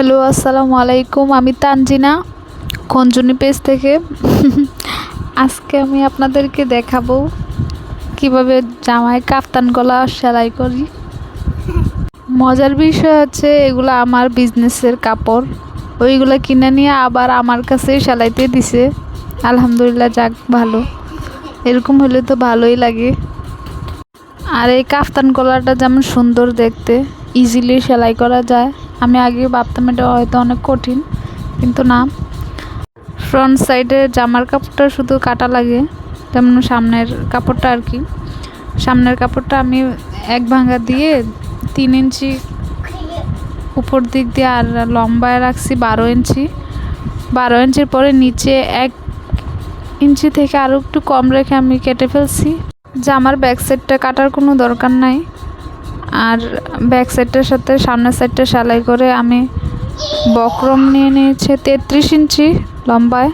Hello, আসসালামু আলাইকুম। আমি তানজিনা, খঞ্জনি পেজ থেকে। আজকে আমি আপনাদেরকে দেখাবো কীভাবে জামায় কাফতান গলা সেলাই করি। মজার বিষয় হচ্ছে, এগুলো আমার বিজনেসের কাপড়। ওইগুলো কিনে নিয়ে আবার আমার কাছে সেলাইতে দিছে। আলহামদুলিল্লাহ, যাক, ভালো। এরকম হলে তো ভালোই লাগে। আর এই কাফতান গলাটা যেমন সুন্দর দেখতে ইজিলি সেলাই করা যায়। আমি আগে ভাবতাম এটা হয়তো অনেক কঠিন, কিন্তু না। ফ্রন্ট সাইডে জামার কাপড়টা শুধু কাটা লাগে, যেমন সামনের কাপড়টা আর কি। সামনের কাপড়টা আমি এক ভাঙা দিয়ে তিন ইঞ্চি উপর দিক দিয়ে আর লম্বায় রাখছি বারো ইঞ্চি। বারো ইঞ্চির পরে নিচে এক ইঞ্চি থেকে আরও একটু কম রেখে আমি কেটে ফেলছি। জামার ব্যাক সাইডটা কাটার কোনো দরকার নাই। আর ব্যাক সাইডটার সাথে সামনের সাইডটা সেলাই করে আমি বক্রম নিয়ে নিয়েছি তেত্রিশ ইঞ্চি লম্বায়।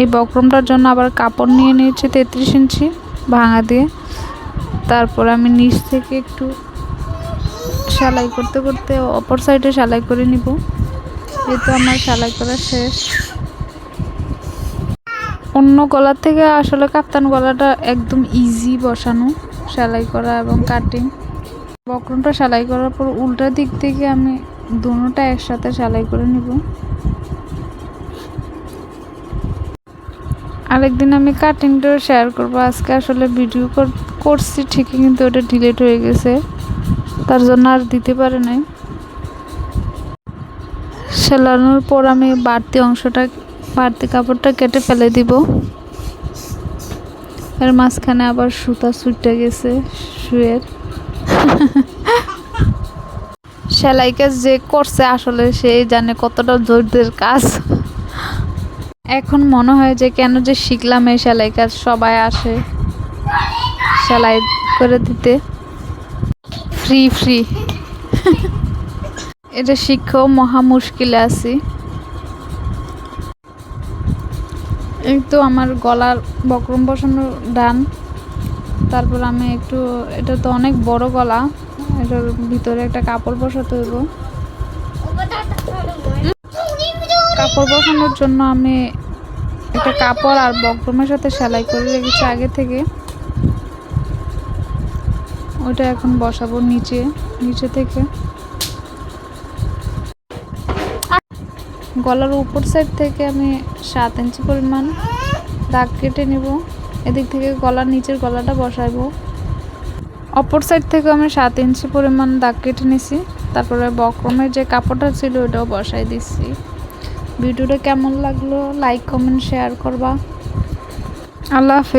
এই বক্রমটার জন্য আবার কাপড় নিয়ে নিয়েছি তেত্রিশ ইঞ্চি ভাঙা দিয়ে। তারপর আমি নিচ থেকে একটু সেলাই করতে করতে অপর সাইডে সেলাই করে নিব। এই তো আমার সেলাই করা শেষ। অন্য গলার থেকে আসলে কাপ্তান গলাটা একদম ইজি বসানো, সেলাই করা এবং কাটিং বক্রমটা সেলাই করার পর উল্টা দিক থেকে আমি দুটোটা একসাথে সেলাই করে নিব। আরেকদিন আমি কাটিংটা শেয়ার করব। আজকে আসলে ভিডিও করছি ঠিকই, কিন্তু ওটা ডিলেট হয়ে গেছে। তার জন্য আর দিতে পারে নাই। সেলানোর পর আমি বাড়তি অংশটা, বাড়তি কাপড়টা কেটে ফেলে দিব। এর মাঝখানে আবার সুতা ছুটে গেছে, শুয়ের। সেলাই কাজ যে করছে আসলে সেই জানে কতটা ধৈর্যের কাজ। এখন মনে হয় যে কেন যে শিখলাম এই সেলাই কাজ, সবাই আসে সেলাই করে দিতে। ফ্রি ফ্রি এটা শিক্ষাও মহা মুশকিলে আছি। এই তো আমার গলার বক্রম বসানো ডান। তারপর আমি একটু, এটা তো অনেক বড় গলা। এটার ভিতরে একটা কাপড় বসাতে হইব কাপড় বসানোর জন্য আমি একটা কাপড় আর বক্রমের সাথে সেলাই করে রেখেছি আগে থেকে। ওটা এখন বসাবো নিচে নিচে থেকে। গলার উপর সাইড থেকে আমি সাত ইঞ্চি পরিমাণ দাগ কেটে নিব। এদিক থেকে গলার নিচের গলাটা বসাবো। অপর সাইড থেকে আমি সাত ইঞ্চি পরিমাণ দাগ কেটে নিছি। তারপরে বক্রমের যে কাপড়টা ছিল ওটাও বসাই দিচ্ছি ভিডিওটা কেমন লাগল? লাইক কমেন্ট শেয়ার করবা। আল্লাহ হাফেজ।